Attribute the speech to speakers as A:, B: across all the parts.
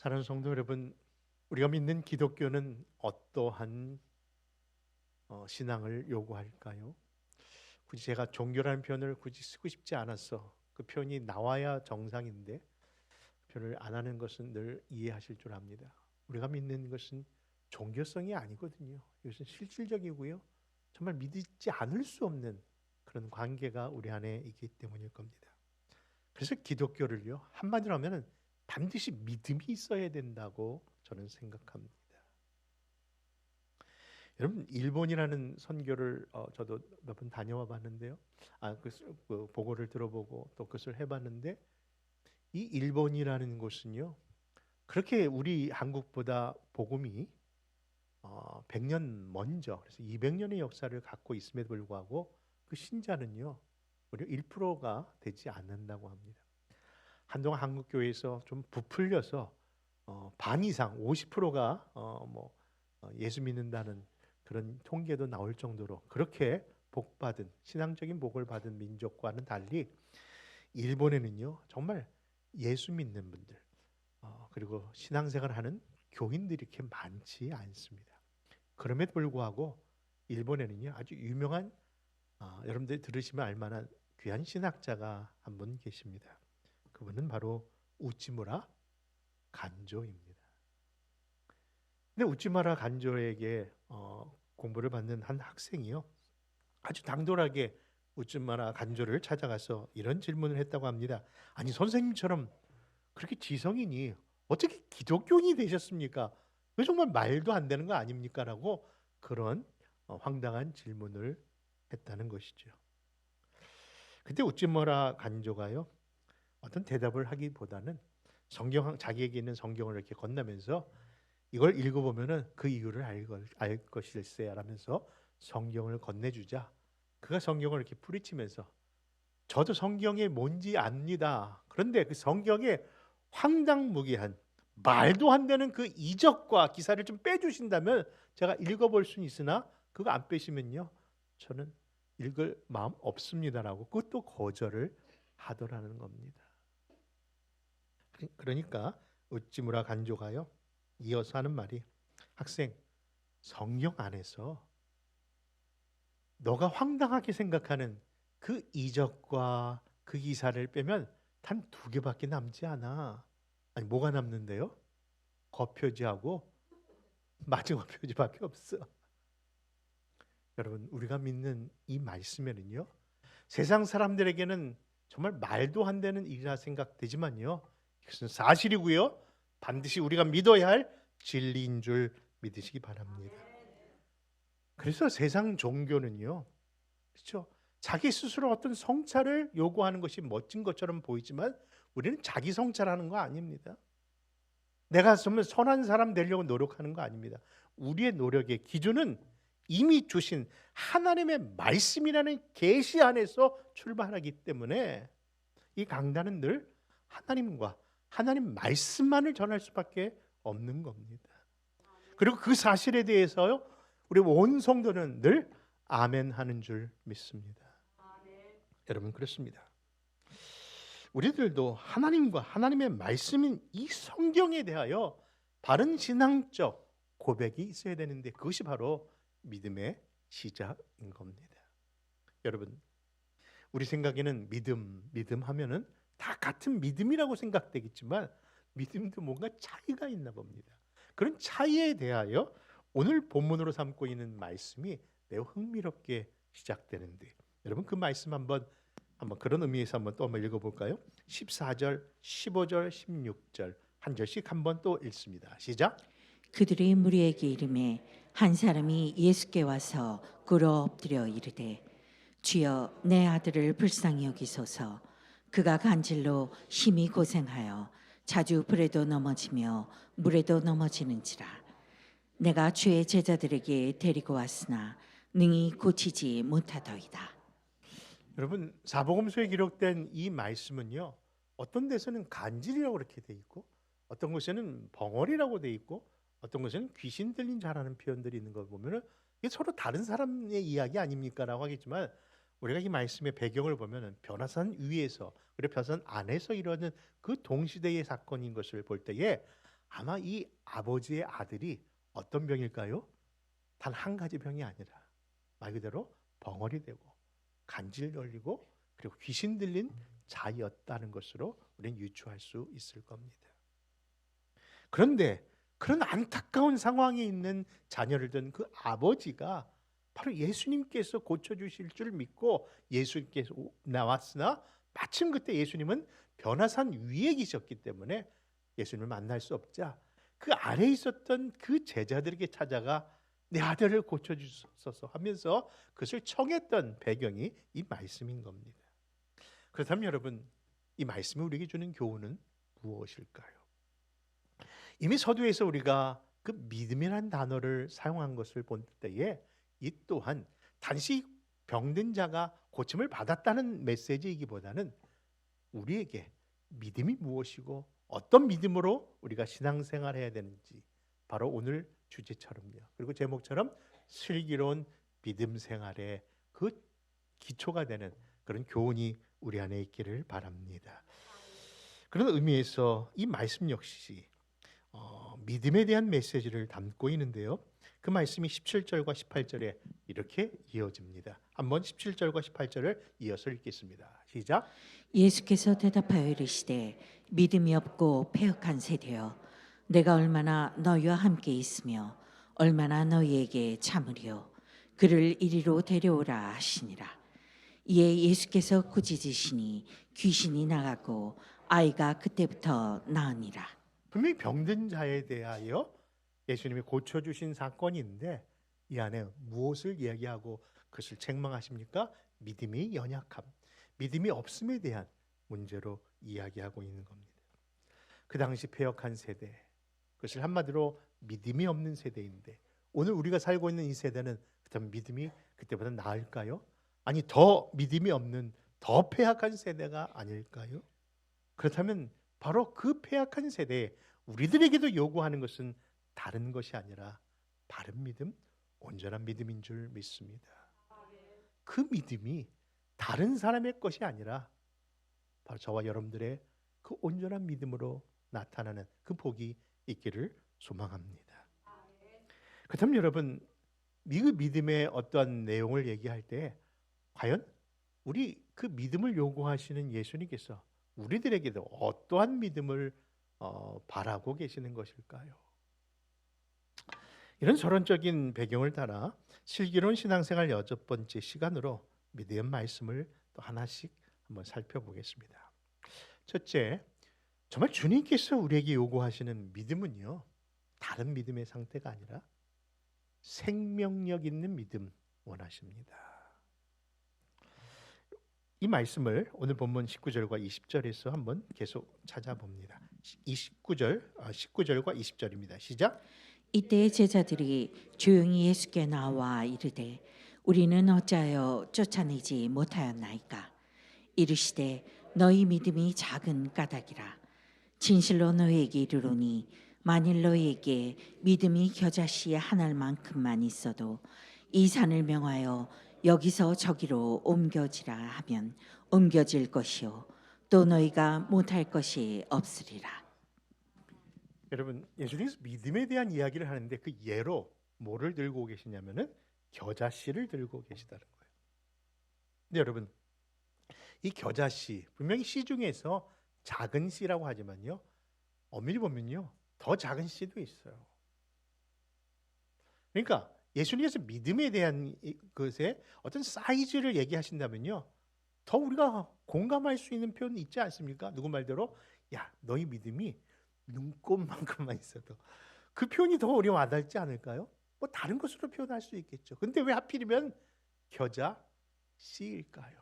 A: 사랑하는 성도 여러분, 우리가 믿는 기독교는 어떠한 어, 신앙을 요구할까요? 굳이 제가 종교라는 표현을 굳이 쓰고 싶지 않아서 그 표현이 나와야 정상인데 그 표현을 안 하는 것은 늘 이해하실 줄 압니다. 우리가 믿는 것은 종교성이 아니거든요. 이것은 실질적이고요. 정말 믿지 않을 수 없는 그런 관계가 우리 안에 있기 때문일 겁니다. 그래서 기독교를요 한마디로 하면은 반드시 믿음이 있어야 된다고 저는 생각합니다. 여러분 일본이라는 선교를 어, 저도 몇 번 다녀와 봤는데요. 아, 그, 그 보고를 들어보고 또 그것을 해봤는데 이 일본이라는 곳은요 그렇게 우리 한국보다 복음이 어, 100년 먼저 그래서 200년의 역사를 갖고 있음에도 불구하고 그 신자는요 무려 1%가 되지 않는다고 합니다. 한동안 한국 교회에서 좀 부풀려서 어, 반 이상 50%가 어, 뭐 어, 예수 믿는다는 그런 통계도 나올 정도로 그렇게 복 받은 신앙적인 복을 받은 민족과는 달리 일본에는요 정말 예수 믿는 분들 어, 그리고 신앙생활하는 교인들이 이렇게 많지 않습니다. 그럼에도 불구하고 일본에는요 아주 유명한 어, 여러분들이 들으시면 알만한 귀한 신학자가 한 분 계십니다. 그분은 바로 우찌무라 간조입니다. 근데 우찌무라 간조에게 어, 공부를 받는 한 학생이요 아주 당돌하게 우찌무라 간조를 찾아가서 이런 질문을 했다고 합니다. 아니 선생님처럼 그렇게 지성인이 어떻게 기독교인이 되셨습니까? 그 정말 말도 안 되는 거 아닙니까?라고 그런 어, 황당한 질문을 했다는 것이죠. 그때 우찌무라 간조가요 어떤 대답을 하기보다는 성경 자기에게 있는 성경을 이렇게 건너면서 이걸 읽어보면은 그 이유를 알, 알 것일세라면서 성경을 건네주자 그가 성경을 이렇게 뿌리치면서 저도 성경이 뭔지 압니다. 그런데 그 성경에 황당무계한 말도 안 되는 그 이적과 기사를 좀 빼주신다면 제가 읽어볼 수는 있으나 그거 안 빼시면요 저는 읽을 마음 없습니다라고 그것도 거절을 하더라는 겁니다. 그러니까 우찌무라 간조가요 이어서 하는 말이 학생 성경 안에서 너가 황당하게 생각하는 그 이적과 그 기사를 빼면 단 두 개밖에 남지 않아. 아니 뭐가 남는데요? 거표지하고 마지막 표지밖에 없어. 여러분 우리가 믿는 이 말씀에는요 세상 사람들에게는 정말 말도 안 되는 일이라 생각되지만요 이것은 사실이고요 반드시 우리가 믿어야 할 진리인 줄 믿으시기 바랍니다. 그래서 세상 종교는요 그렇죠 자기 스스로 어떤 성찰을 요구하는 것이 멋진 것처럼 보이지만 우리는 자기 성찰하는 거 아닙니다. 내가 정말 선한 사람 되려고 노력하는 거 아닙니다. 우리의 노력의 기준은 이미 주신 하나님의 말씀이라는 계시 안에서 출발하기 때문에 이 강단은 늘 하나님과 하나님 말씀만을 전할 수밖에 없는 겁니다. 그리고 그 사실에 대해서요 우리 온 성도는 늘 아멘 하는 줄 믿습니다. 여러분 그렇습니다. 우리들도 하나님과 하나님의 말씀인 이 성경에 대하여 바른 신앙적 고백이 있어야 되는데 그것이 바로 믿음의 시작인 겁니다. 여러분, 우리 생각에는 믿음, 믿음 하면은 다 같은 믿음이라고 생각되겠지만 믿음도 뭔가 차이가 있나 봅니다. 그런 차이에 대하여 오늘 본문으로 삼고 있는 말씀이 매우 흥미롭게 시작되는데 여러분 그 말씀 한번 한번 그런 의미에서 한번 또 한번 읽어볼까요? 14절, 15절, 16절 한 절씩 한번 또 읽습니다. 시작.
B: 그들이 무리에게 이름에 한 사람이 예수께 와서 꿇어 엎드려 이르되 주여 내 아들을 불쌍히 여기소서 그가 간질로 힘이 고생하여 자주 불에도 넘어지며 물에도 넘어지는지라. 내가 주의 제자들에게 데리고 왔으나 능히 고치지 못하더이다.
A: 여러분 사복음서에 기록된 이 말씀은요 어떤 데서는 간질이라고 그렇게 돼 있고 어떤 곳에는 벙어리라고 돼 있고 어떤 곳에는 귀신 들린 자라는 표현들이 있는 걸 보면은 이게 서로 다른 사람의 이야기 아닙니까라고 하겠지만 우리가 이 말씀의 배경을 보면은 변화산 위에서 그리고 변화산 안에서 이루어진 그 동시대의 사건인 것을 볼 때에 아마 이 아버지의 아들이 어떤 병일까요? 단 한 가지 병이 아니라 말 그대로 벙어리 되고 간질 걸리고 그리고 귀신 들린 자였다는 것으로 우리는 유추할 수 있을 겁니다. 그런데 그런 안타까운 상황에 있는 자녀를 둔 그 아버지가 바로 예수님께서 고쳐주실 줄 믿고 예수님께서 나왔으나 마침 그때 예수님은 변화산 위에 계셨기 때문에 예수님을 만날 수 없자 그 아래에 있었던 그 제자들에게 찾아가 내 아들을 고쳐주소서 하면서 그것을 청했던 배경이 이 말씀인 겁니다. 그렇다면 여러분 이 말씀이 우리에게 주는 교훈은 무엇일까요? 이미 서두에서 우리가 그 믿음이라는 단어를 사용한 것을 본 때에 이 또한 단지 병든 자가 고침을 받았다는 메시지이기보다는 우리에게 믿음이 무엇이고 어떤 믿음으로 우리가 신앙생활 해야 되는지 바로 오늘 주제처럼요. 그리고 제목처럼 슬기로운 믿음 생활의 그 기초가 되는 그런 교훈이 우리 안에 있기를 바랍니다. 그런 의미에서 이 말씀 역시 어, 믿음에 대한 메시지를 담고 있는데요. 그 말씀이 17절과 18절에 이렇게 이어집니다. 한번 17절과 18절을 이어서 읽겠습니다. 시작.
B: 예수께서 대답하여 이르시되 믿음이 없고 패역한 세대여 내가 얼마나 너희와 함께 있으며 얼마나 너희에게 참으리요 그를 이리로 데려오라 하시니라 이에 예수께서 꾸짖으시니 귀신이 나가고 아이가 그때부터 나으니라
A: 분명히 병든 자에 대하여 예수님이 고쳐주신 사건인데 이 안에 무엇을 이야기하고 그것을 책망하십니까? 믿음이 연약함, 믿음이 없음에 대한 문제로 이야기하고 있는 겁니다. 그 당시 폐역한 세대, 그것을 한마디로 믿음이 없는 세대인데 오늘 우리가 살고 있는 이 세대는 그렇다면 믿음이 그때보다 나을까요? 아니 더 믿음이 없는 더 폐악한 세대가 아닐까요? 그렇다면 바로 그 폐악한 세대에 우리들에게도 요구하는 것은 다른 것이 아니라 바른 믿음, 온전한 믿음인 줄 믿습니다. 그 믿음이 다른 사람의 것이 아니라 바로 저와 여러분들의 그 온전한 믿음으로 나타나는 그 복이 있기를 소망합니다. 그렇다면 여러분 이 믿음의 어떠한 내용을 얘기할 때 과연 우리 그 믿음을 요구하시는 예수님께서 우리들에게도 어떠한 믿음을 어, 바라고 계시는 것일까요? 이런 서론적인 배경을 따라 슬기로운 신앙생활 여섯 번째 시간으로 믿음의 말씀을 또 하나씩 한번 살펴보겠습니다. 첫째, 정말 주님께서 우리에게 요구하시는 믿음은요, 다른 믿음의 상태가 아니라 생명력 있는 믿음 원하십니다. 이 말씀을 오늘 본문 19절과 20절에서 한번 계속 찾아봅니다. 29절, 19절과 20절입니다. 시작.
B: 이때 제자들이 조용히 예수께 나와 이르되 우리는 어찌하여 쫓아내지 못하였나이까? 이르시되 너희 믿음이 작은 까닭이라. 진실로 너희에게 이르노니 만일 너희에게 믿음이 겨자씨 한 알만큼만 있어도 이 산을 명하여 여기서 저기로 옮겨지라 하면 옮겨질 것이요 또 너희가 못할 것이 없으리라
A: 여러분 예수님께서 믿음에 대한 이야기를 하는데 그 예로 뭐를 들고 계시냐면은 겨자씨를 들고 계시다는 거예요. 근데 여러분 이 겨자씨 분명히 씨 중에서 작은 씨라고 하지만요 엄밀히 보면요 더 작은 씨도 있어요. 그러니까 예수님께서 믿음에 대한 이- 것에 어떤 사이즈를 얘기하신다면요 더 우리가 공감할 수 있는 표현이 있지 않습니까? 누구 말대로 야 너희 믿음이 눈곱만큼만 있어도 그 표현이 더 우리 와닿지 않을까요? 뭐 다른 것으로 표현할 수 있겠죠. 근데 왜 하필이면 겨자 씨일까요?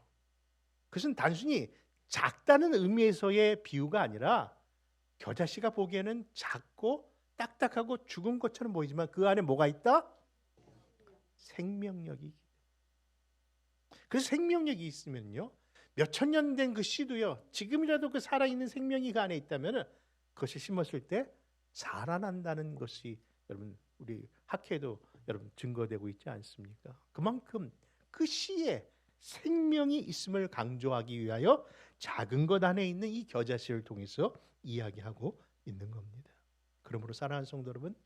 A: 그것은 단순히 작다는 의미에서의 비유가 아니라 겨자 씨가 보기에는 작고 딱딱하고 죽은 것처럼 보이지만 그 안에 뭐가 있다? 생명력이. 그래서 생명력이 있으면요. 몇 천 년 된 그 씨도요. 지금이라도 그 살아있는 생명이 그 안에 있다면은 그것을 심었을 때 자라난다는 것이 여러분 우리 학회도 여러분 증거되고 있지 않습니까? 그만큼 그 씨에 생명이 있음을 강조하기 위하여 작은 것 안에 있는 이 겨자씨를 통해서 이야기하고 있는 겁니다. 그러므로 사랑하는 성도 여러분,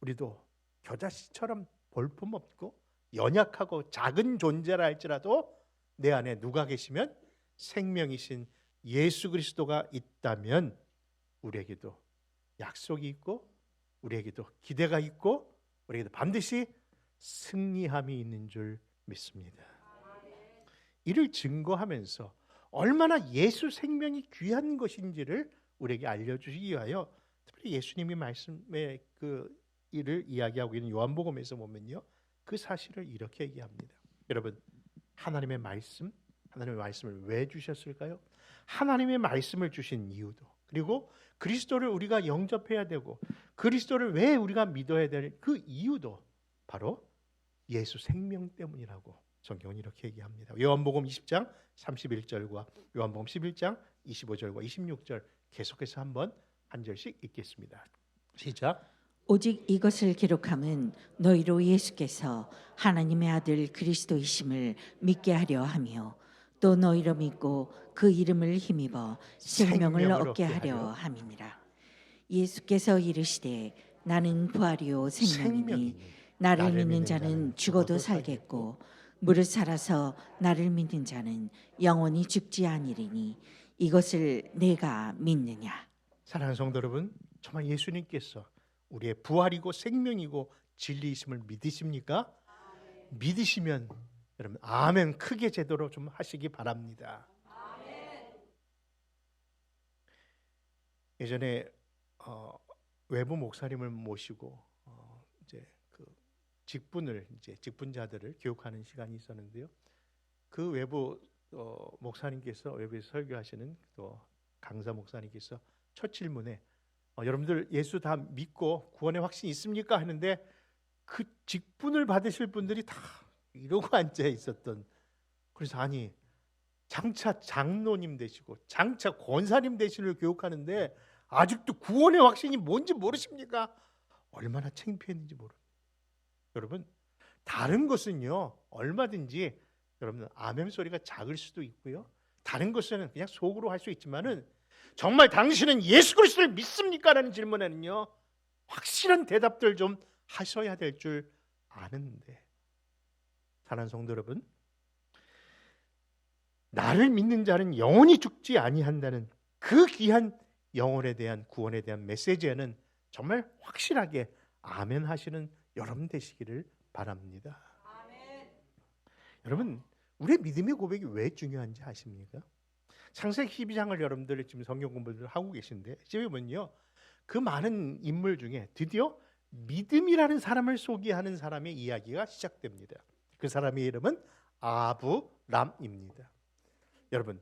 A: 우리도 겨자씨처럼 볼품없고 연약하고 작은 존재라 할지라도 내 안에 누가 계시면 생명이신 예수 그리스도가 있다면 우리에게도 약속이 있고 우리에게도 기대가 있고 우리에게도 반드시 승리함이 있는 줄 믿습니다. 이를 증거하면서 얼마나 예수 생명이 귀한 것인지를 우리에게 알려주시기 위하여 특별히 예수님이 말씀의 그 일을 이야기하고 있는 요한복음에서 보면요 그 사실을 이렇게 얘기합니다. 여러분 하나님의 말씀, 하나님의 말씀을 왜 주셨을까요? 하나님의 말씀을 주신 이유도 그리고 그리스도를 우리가 영접해야 되고 그리스도를 왜 우리가 믿어야 될 그 이유도 바로 예수 생명 때문이라고 성경은 이렇게 얘기합니다. 요한복음 20장 31절과 요한복음 11장 25절과 26절 계속해서 한번 한 절씩 읽겠습니다. 시작.
B: 오직 이것을 기록함은 너희로 예수께서 하나님의 아들 그리스도이심을 믿게 하려 하며 또 너희로 믿고 그 이름을 힘입어 생명을 얻게 하려. 함이니라. 예수께서 이르시되 나는 부활이요
A: 생명이니
B: 나를 믿는 자는 죽어도 살겠고 무릇 살아서 나를 믿는 자는 영원히 죽지 아니리니 이것을 내가 믿느냐.
A: 사랑하는 성도 여러분, 정말 예수님께서 우리의 부활이고 생명이고 진리이심을 믿으십니까? 믿으시면 여러분 아멘 크게 제대로 좀 하시기 바랍니다. 예전에 어, 외부 목사님을 모시고 어, 이제 그 직분을 이제 직분자들을 교육하는 시간이 있었는데요. 그 외부 어, 목사님께서 외부에서 설교하시는 또 강사 목사님께서 첫 질문에 어, 여러분들 예수 다 믿고 구원의 확신이 있습니까? 하는데 그 직분을 받으실 분들이 다 이러고 앉아 있었던 그래서 아니 장차 장로님 되시고 장차 권사님 되시를 교육하는데 아직도 구원의 확신이 뭔지 모르십니까? 얼마나 창피했는지 모릅니다. 여러분 다른 것은요 얼마든지 여러분 아멘 소리가 작을 수도 있고요. 다른 것은 그냥 속으로 할 수 있지만은 정말 당신은 예수 그리스도를 믿습니까라는 질문에는요 확실한 대답들 좀 하셔야 될 줄 아는데 사랑하는 성도 여러분 나를 믿는 자는 영원히 죽지 아니한다는 그 귀한 영혼에 대한 구원에 대한 메시지에는 정말 확실하게 아멘 하시는 여러분 되시기를 바랍니다. 여러분 우리의 믿음의 고백이 왜 중요한지 아십니까? 창세기 12장을 여러분들 지금 성경 공부를 하고 계신데 집에 보면요 그 많은 인물 중에 드디어 믿음이라는 사람을 소개하는 사람의 이야기가 시작됩니다. 그 사람의 이름은 아브람입니다. 여러분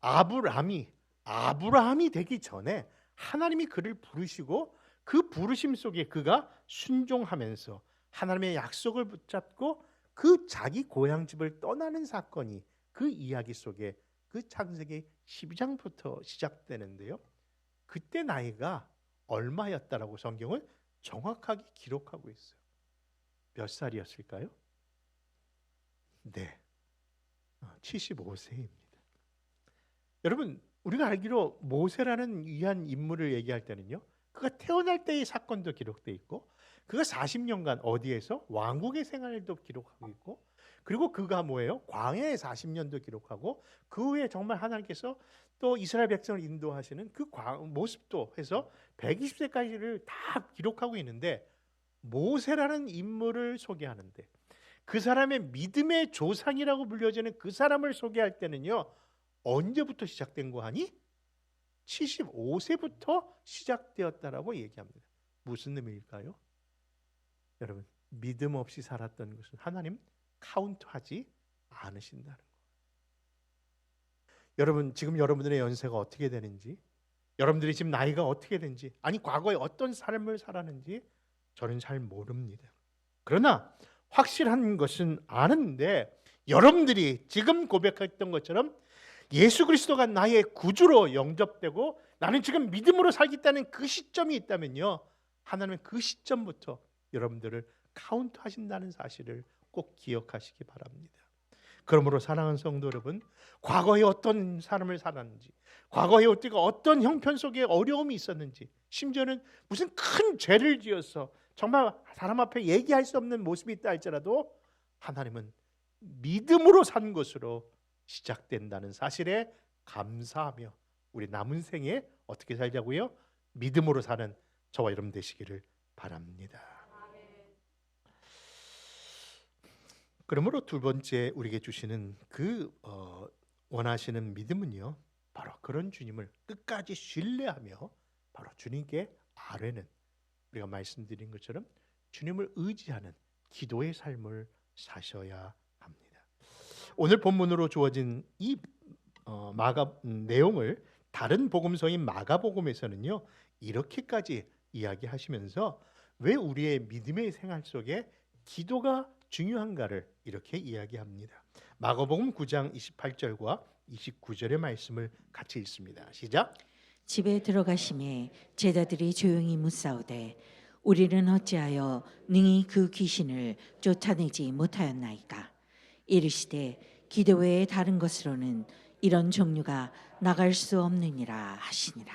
A: 아브람이 아브라함이 되기 전에 하나님이 그를 부르시고 그 부르심 속에 그가 순종하면서 하나님의 약속을 붙잡고 그 자기 고향 집을 떠나는 사건이 그 이야기 속에 그 창세기 12장부터 시작되는데요. 그때 나이가 얼마였다라고 성경은 정확하게 기록하고 있어요. 몇 살이었을까요? 네. 75세입니다. 여러분, 우리가 알기로 모세라는 위한 인물을 얘기할 때는요. 그가 태어날 때의 사건도 기록돼 있고 그가 40년간 어디에서 왕국의 생활도 기록하고 있고 그리고 그가 뭐예요? 광야의 40년도 기록하고 그 후에 정말 하나님께서 또 이스라엘 백성을 인도하시는 그 광- 모습도 해서 120세까지를 다 기록하고 있는데 모세라는 인물을 소개하는데 그 사람의 믿음의 조상이라고 불려지는 그 사람을 소개할 때는요. 언제부터 시작된 거 하니? 75세부터 시작되었다라고 얘기합니다. 무슨 의미일까요? 여러분, 믿음 없이 살았던 것은 하나님 카운트하지 않으신다는 거. 여러분, 지금 여러분들의 연세가 어떻게 되는지, 여러분들이 지금 나이가 어떻게 되는지, 아니 과거에 어떤 삶을 살았는지 저는 잘 모릅니다. 그러나 확실한 것은 아는데 여러분들이 지금 고백했던 것처럼 예수 그리스도가 나의 구주로 영접되고 나는 지금 믿음으로 살겠다는 그 시점이 있다면요. 하나님은 그 시점부터 여러분들을 카운트 하신다는 사실을 꼭 기억하시기 바랍니다. 그러므로 사랑하는 성도 여러분, 과거에 어떤 삶을 살았는지, 과거에 어떻게 어떤 형편 속에 어려움이 있었는지 심지어는 무슨 큰 죄를 지어서 정말 사람 앞에 얘기할 수 없는 모습이 있다 할지라도 하나님은 믿음으로 산 것으로 시작된다는 사실에 감사하며 우리 남은 생에 어떻게 살자고요? 믿음으로 사는 저와 여러분 되시기를 바랍니다. 그러므로 두 번째 우리에게 주시는 그 어, 원하시는 믿음은요. 바로 그런 주님을 끝까지 신뢰하며 바로 주님께 아뢰는 우리가 말씀드린 것처럼 주님을 의지하는 기도의 삶을 사셔야 합니다. 오늘 본문으로 주어진 이 어, 마가 음, 내용을 다른 복음서인 마가복음에서는요 이렇게까지 이야기하시면서 왜 우리의 믿음의 생활 속에 기도가 중요한가를 이렇게 이야기합니다. 마가복음 9장 28절과 29절의 말씀을 같이 읽습니다. 시작.
B: 집에 들어가심에 제자들이 조용히 묻사오되 우리는 어찌하여 능히 그 귀신을 쫓아내지 못하였나이까 이르시되 기도 외에 다른 것으로는 이런 종류가 나갈 수 없느니라 하시니라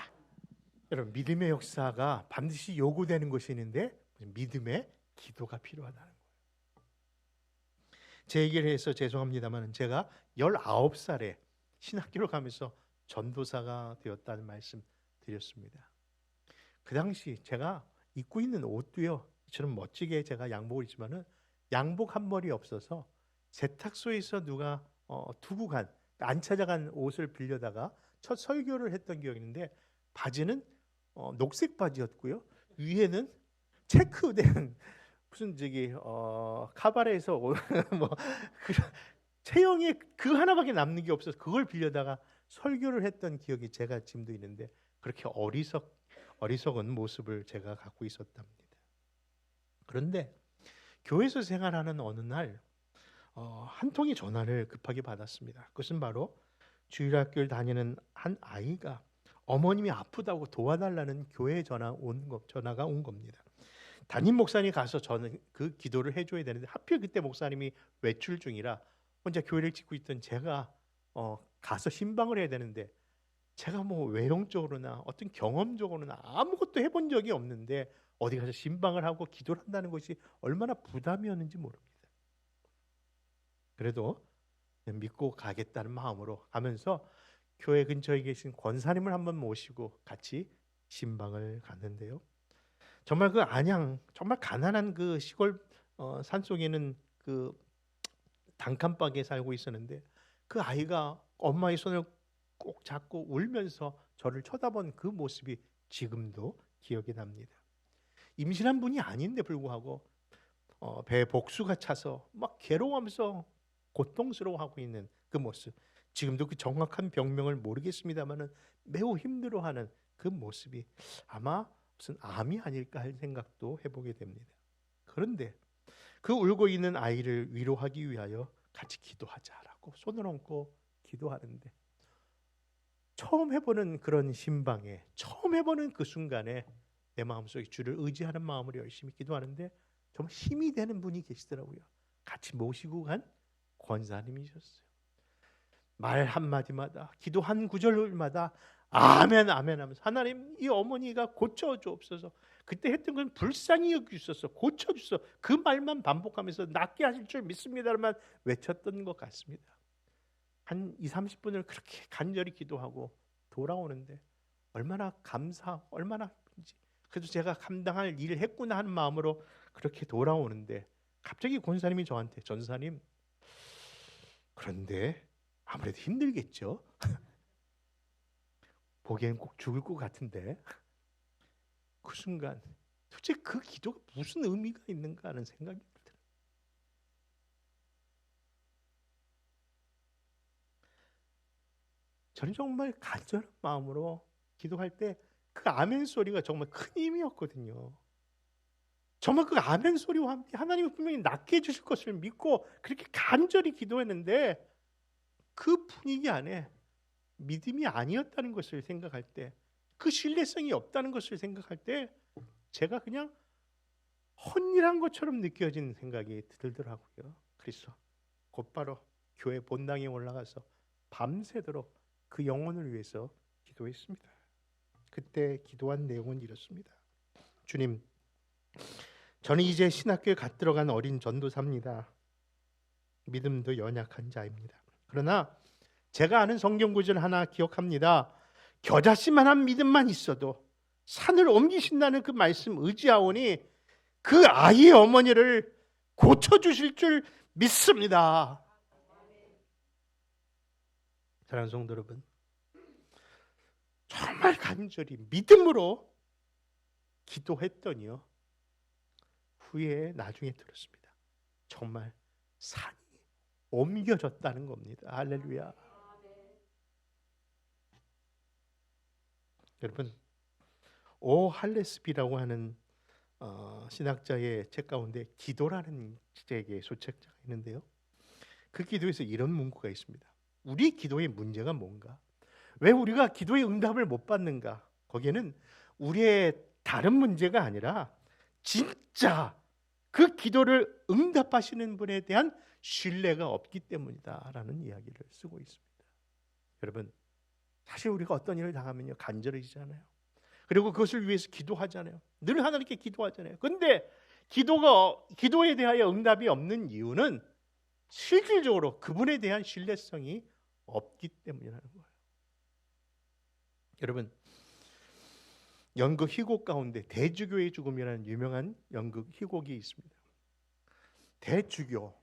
A: 여러분 믿음의 역사가 반드시 요구되는 것이 있는데 믿음의 기도가 필요하다는 거예요. 제 얘기를 해서 죄송합니다만 제가 19살에 신학교를 가면서 전도사가 되었다는 말씀 드렸습니다. 그 당시 제가 입고 있는 옷도요. 이처럼 멋지게 제가 양복을 입지만은 양복 한 벌이 없어서 세탁소에서 누가 어, 두고 간 안 찾아간 옷을 빌려다가 첫 설교를 했던 기억이 있는데 바지는 어, 녹색 바지였고요. 위에는 체크된 무슨 저기 어, 카바레에서 뭐 그런 체형에 그 하나밖에 남는 게 없어서 그걸 빌려다가 설교를 했던 기억이 제가 지금도 있는데 그렇게 어리석 어리석은 모습을 제가 갖고 있었답니다. 그런데 교회에서 생활하는 어느 날 어, 한 통의 전화를 급하게 받았습니다. 그것은 바로 주일학교를 다니는 한 아이가 어머님이 아프다고 도와달라는 교회 전화 온 거, 전화가 온 겁니다. 담임 목사님 가서 저는 그 기도를 해줘야 되는데 하필 그때 목사님이 외출 중이라 혼자 교회를 짓고 있던 제가 어, 가서 신방을 해야 되는데 제가 뭐 외형적으로나 어떤 경험적으로나 아무것도 해본 적이 없는데 어디 가서 신방을 하고 기도를 한다는 것이 얼마나 부담이었는지 모릅니다. 그래도 믿고 가겠다는 마음으로 가면서 교회 근처에 계신 권사님을 한번 모시고 같이 신방을 갔는데요. 정말 그 안양 정말 가난한 그 시골 어, 산 속에는 그 단칸방에 살고 있었는데 그 아이가 엄마의 손을 꼭 잡고 울면서 저를 쳐다본 그 모습이 지금도 기억이 납니다. 임신한 분이 아닌데 불구하고 어, 배에 복수가 차서 막 괴로워하면서 고통스러워하고 있는 그 모습. 지금도 그 정확한 병명을 모르겠습니다만은 매우 힘들어하는 그 모습이 아마 무슨 암이 아닐까 할 생각도 해보게 됩니다. 그런데 그 울고 있는 아이를 위로하기 위하여 같이 기도하자라 고 손을 얹고 기도하는데 처음 해보는 그런 신방에 처음 해보는 그 순간에 내 마음속에 주를 의지하는 마음으로 열심히 기도하는데 정말 힘이 되는 분이 계시더라고요. 같이 모시고 간 권사님이셨어요. 말 한마디마다 기도 한 구절마다 아멘 아멘 하면서 하나님 이 어머니가 고쳐 주옵소서. 그때 했던 건 불쌍히 여기셔서 고쳐 주소. 그 말만 반복하면서 낫게 하실 줄 믿습니다만 외쳤던 것 같습니다. 한 2, 30분을 그렇게 간절히 기도하고 돌아오는데 얼마나 감사, 얼마나. 그래도 제가 감당할 일을 했구나 하는 마음으로 그렇게 돌아오는데 갑자기 권사님이 저한테 전사님 그런데 아무래도 힘들겠죠. 보기엔 꼭 죽을 것 같은데 그 순간 도대체 그 기도가 무슨 의미가 있는가 하는 생각이 들어요. 저는 정말 간절한 마음으로 기도할 때 그 아멘 소리가 정말 큰 힘이었거든요. 정말 그 아멘 소리와 함께 하나님이 분명히 낫게 해주실 것을 믿고 그렇게 간절히 기도했는데 그 분위기 안에 믿음이 아니었다는 것을 생각할 때, 그 신뢰성이 없다는 것을 생각할 때, 제가 그냥 헌일한 것처럼 느껴지는 생각이 들더라고요. 그래서 곧바로 교회 본당에 올라가서 밤새도록 그 영혼을 위해서 기도했습니다. 그때 기도한 내용은 이렇습니다. 주님, 저는 이제 신학교에 갓 들어간 어린 전도사입니다. 믿음도 연약한 자입니다. 그러나 제가 아는 성경 구절 하나 기억합니다. 겨자씨만한 믿음만 있어도 산을 옮기신다는 그 말씀 의지하오니 그 아이의 어머니를 고쳐 주실 줄 믿습니다. 사랑하는 성도 여러분, 정말 간절히 믿음으로 기도했더니요. 후에 나중에 들었습니다. 정말 산이 옮겨졌다는 겁니다. 할렐루야. 여러분, 오 할레스비라고 하는 어, 신학자의 책 가운데 기도라는 책의 소책자가 있는데요. 그 기도에서 이런 문구가 있습니다. 우리 기도의 문제가 뭔가? 왜 우리가 기도의 응답을 못 받는가? 거기에는 우리의 다른 문제가 아니라 진짜 그 기도를 응답하시는 분에 대한 신뢰가 없기 때문이다라는 이야기를 쓰고 있습니다. 여러분, 사실 우리가 어떤 일을 당하면요 간절해지잖아요. 그리고 그것을 위해서 기도하잖아요. 늘 하나님께 기도하잖아요. 근데 기도가 기도에 대하여 응답이 없는 이유는 실질적으로 그분에 대한 신뢰성이 없기 때문이라는 거예요. 여러분 연극 희곡 가운데 대주교의 죽음이라는 유명한 연극 희곡이 있습니다. 대주교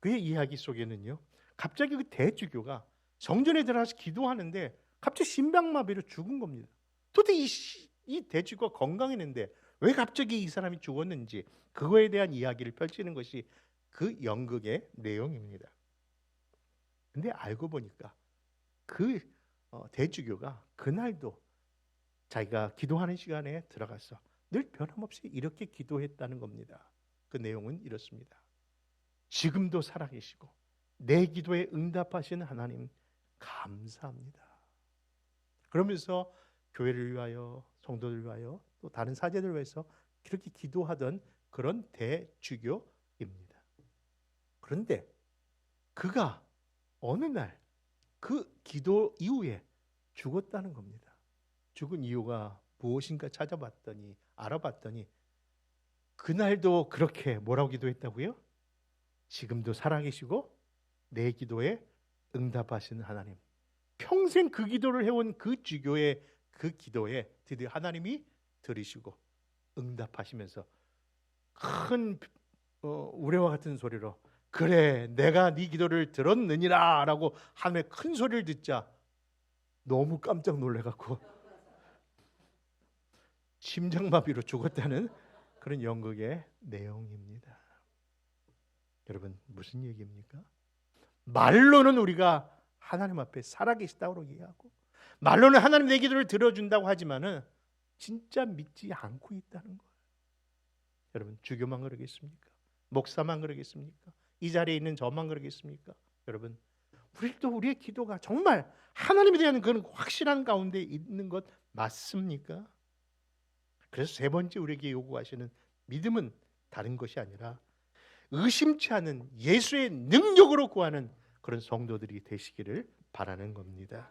A: 그의 이야기 속에는요. 갑자기 그 대주교가 성전에 들어가서 기도하는데 갑자기 심장마비로 죽은 겁니다. 도대체 이, 시- 이 대주교가 건강했는데 왜 갑자기 이 사람이 죽었는지 그거에 대한 이야기를 펼치는 것이 그 연극의 내용입니다. 근데 알고 보니까 그 어, 대주교가 그날도 자기가 기도하는 시간에 들어가서 늘 변함없이 이렇게 기도했다는 겁니다. 그 내용은 이렇습니다. 지금도 살아계시고 내 기도에 응답하시는 하나님 감사합니다. 그러면서 교회를 위하여 성도들 위하여 또 다른 사제들을 위해서 그렇게 기도하던 그런 대주교입니다. 그런데 그가 어느 날 그 기도 이후에 죽었다는 겁니다. 죽은 이유가 무엇인가 찾아봤더니 알아봤더니 그날도 그렇게 뭐라고 기도했다고요? 지금도 살아계시고 내 기도에 응답하시는 하나님. 평생 그 기도를 해온 그 주교의 그 기도에 드디어 하나님이 들으시고 응답하시면서 큰 어, 우레와 같은 소리로 그래 내가 네 기도를 들었느니라라고 하나님의 큰 소리를 듣자 너무 깜짝 놀래갖고 심장마비로 죽었다는 그런 연극의 내용입니다. 여러분 무슨 얘기입니까? 말로는 우리가 하나님 앞에 살아계시다고 얘기하고 말로는 하나님 내 기도를 들어준다고 하지만은 진짜 믿지 않고 있다는 거예요. 여러분 주교만 그러겠습니까? 목사만 그러겠습니까? 이 자리에 있는 저만 그러겠습니까? 여러분 우리도 우리의 기도가 정말 하나님에 대한 그런 확실한 가운데 있는 것 맞습니까? 그래서 세 번째 우리에게 요구하시는 믿음은 다른 것이 아니라 의심치 않은 예수의 능력으로 구하는 그런 성도들이 되시기를 바라는 겁니다.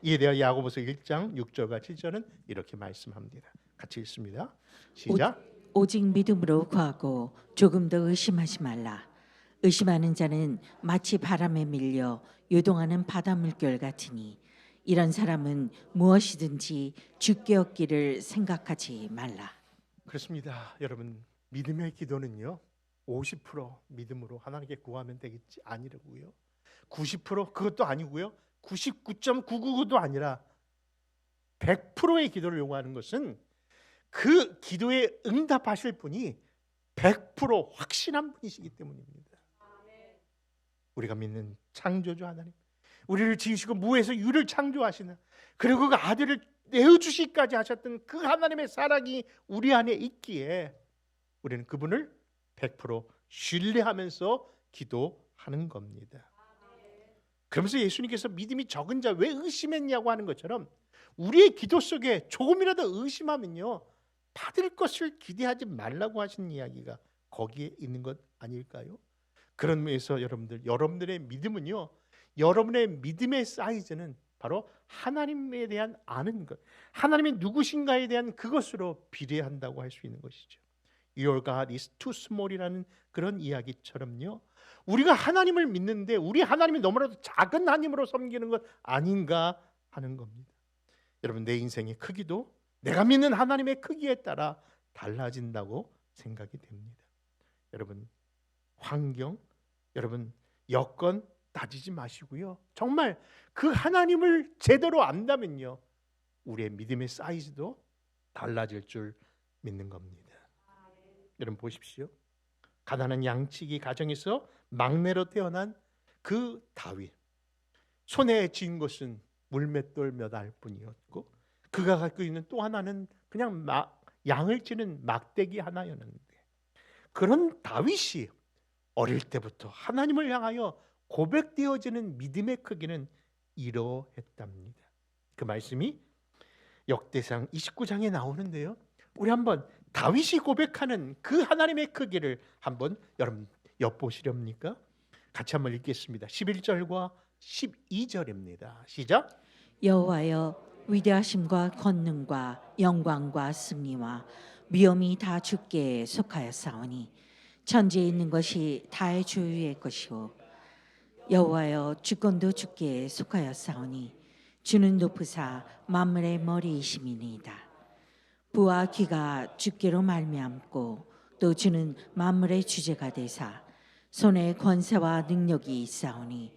A: 이에 대해 야고보서 1장 6절과 7절은 이렇게 말씀합니다. 같이 읽습니다. 시작.
B: 오직 믿음으로 구하고 조금 더 의심하지 말라. 의심하는 자는 마치 바람에 밀려 요동하는 바다 물결 같으니 이런 사람은 무엇이든지 죽게 얻기를 생각하지 말라.
A: 그렇습니다. 여러분 믿음의 기도는요. 50% 믿음으로 하나님께 구하면 되겠지 아니라고요. 90% 그것도 아니고요. 99.999도 아니라 100%의 기도를 요구하는 것은 그 기도에 응답하실 분이 100% 확신한 분이시기 때문입니다. 우리가 믿는 창조주 하나님, 우리를 지으시고 무에서 유를 창조하시는 그리고 그 아들을 내어 주시기까지 하셨던 그 하나님의 사랑이 우리 안에 있기에 우리는 그분을 100% 신뢰하면서 기도하는 겁니다. 그러면서 예수님께서 믿음이 적은 자 왜 의심했냐고 하는 것처럼 우리의 기도 속에 조금이라도 의심하면요 받을 것을 기대하지 말라고 하신 이야기가 거기에 있는 것 아닐까요? 그런 면에서 여러분들 여러분들의 믿음은요 여러분의 믿음의 사이즈는 바로 하나님에 대한 아는 것, 하나님이 누구신가에 대한 그것으로 비례한다고 할 수 있는 것이죠. Your God is too small이라는 그런 이야기처럼요. 우리가 하나님을 믿는데 우리 하나님이 너무나도 작은 하나님으로 섬기는 것 아닌가 하는 겁니다. 여러분 내 인생의 크기도 내가 믿는 하나님의 크기에 따라 달라진다고 생각이 됩니다. 여러분 환경, 여러분 여건 따지지 마시고요. 정말 그 하나님을 제대로 안다면요. 우리의 믿음의 사이즈도 달라질 줄 믿는 겁니다. 여러분 보십시오. 가난한 양치기 가정에서 막내로 태어난 그 다윗 손에 쥔 것은 물맷돌 몇 알 뿐이었고 그가 갖고 있는 또 하나는 그냥 막 양을 찌는 막대기 하나였는데 그런 다윗이 어릴 때부터 하나님을 향하여 고백되어지는 믿음의 크기는 이러했답니다. 그 말씀이 역대상 29장에 나오는데요. 우리 한번 다윗이 고백하는 그 하나님의 크기를 한번 여러분 엿보시렵니까? 같이 한번 읽겠습니다. 11절과 12절입니다. 시작.
B: 여호와여 위대하심과 권능과 영광과 승리와 위엄이 다 주께 속하였사오니 천지에 있는 것이 다의 주유의 것이요 여호와여 주권도 주께 속하였사오니 주는 높으사 만물의 머리이심이니이다 부와 귀가 주께로 말미암고 또 주는 만물의 주제가 되사 손에 권세와 능력이 있사오니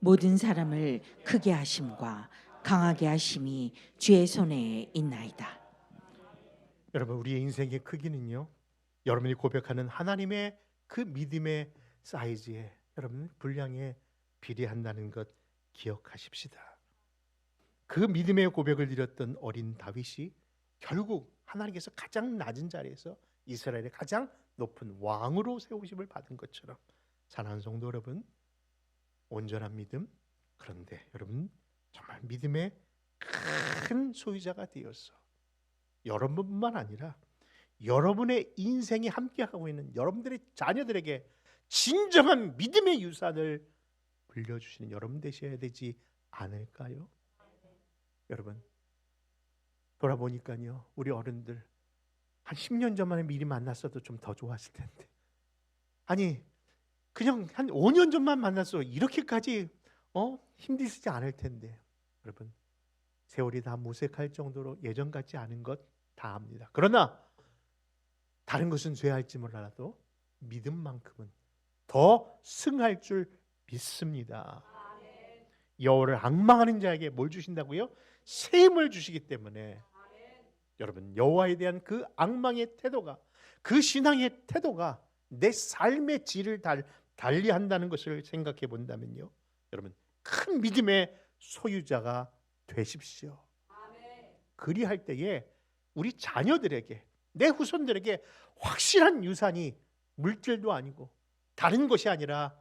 B: 모든 사람을 크게 하심과 강하게 하심이 주의 손에 있나이다.
A: 여러분 우리의 인생의 크기는요. 여러분이 고백하는 하나님의 그 믿음의 사이즈에 여러분 분량에 비례한다는 것 기억하십시다. 그 믿음의 고백을 드렸던 어린 다윗이 결국 하나님께서 가장 낮은 자리에서 이스라엘의 가장 높은 왕으로 세우심을 받은 것처럼 사랑하는 성도 여러분 온전한 믿음 그런데 여러분 정말 믿음의 큰 소유자가 되어서 여러분뿐만 아니라 여러분의 인생이 함께하고 있는 여러분들의 자녀들에게 진정한 믿음의 유산을 불려주시는 여러분 되셔야 되지 않을까요? 여러분 돌아보니까요 우리 어른들 한 10년 전만에 미리 만났어도 좀 더 좋았을 텐데 아니 그냥 한 5년 전만 만났어 이렇게까지 어 힘들지 않을 텐데 여러분 세월이 다 무색할 정도로 예전 같지 않은 것 다 압니다. 그러나 다른 것은 죄할지 몰라도 믿음만큼은 더 승할 줄 믿습니다. 여호를 악망하는 자에게 뭘 주신다고요? 새 힘을 주시기 때문에 여러분 여호와에 대한 그 악망의 태도가 그 신앙의 태도가 내 삶의 질을 달, 달리한다는 것을 생각해 본다면요. 여러분 큰 믿음의 소유자가 되십시오. 그리할 때에 우리 자녀들에게 내 후손들에게 확실한 유산이 물질도 아니고 다른 것이 아니라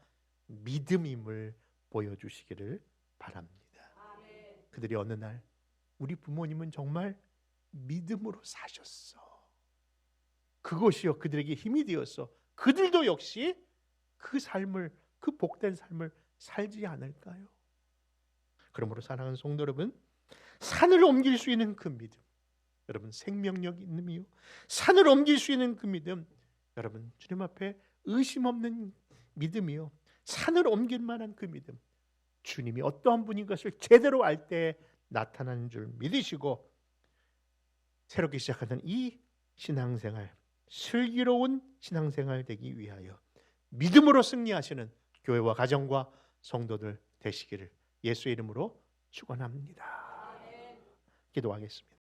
A: 믿음임을 보여주시기를 바랍니다. 그들이 어느 날 우리 부모님은 정말 믿음으로 사셨어. 그것이요 그들에게 힘이 되었어. 그들도 역시 그 삶을 그 복된 삶을 살지 않을까요? 그러므로 사랑하는 성도 여러분, 산을 옮길 수 있는 그 믿음, 여러분 생명력 있는 이요 산을 옮길 수 있는 그 믿음, 여러분 주님 앞에 의심 없는 믿음이요 산을 옮길 만한 그 믿음, 주님이 어떠한 분인 것을 제대로 알 때 나타나는 줄 믿으시고 새롭게 시작하는 이 신앙생활, 슬기로운 신앙생활 되기 위하여 믿음으로 승리하시는 교회와 가정과 성도들 되시기를 예수의 이름으로 축원합니다. 기도하겠습니다.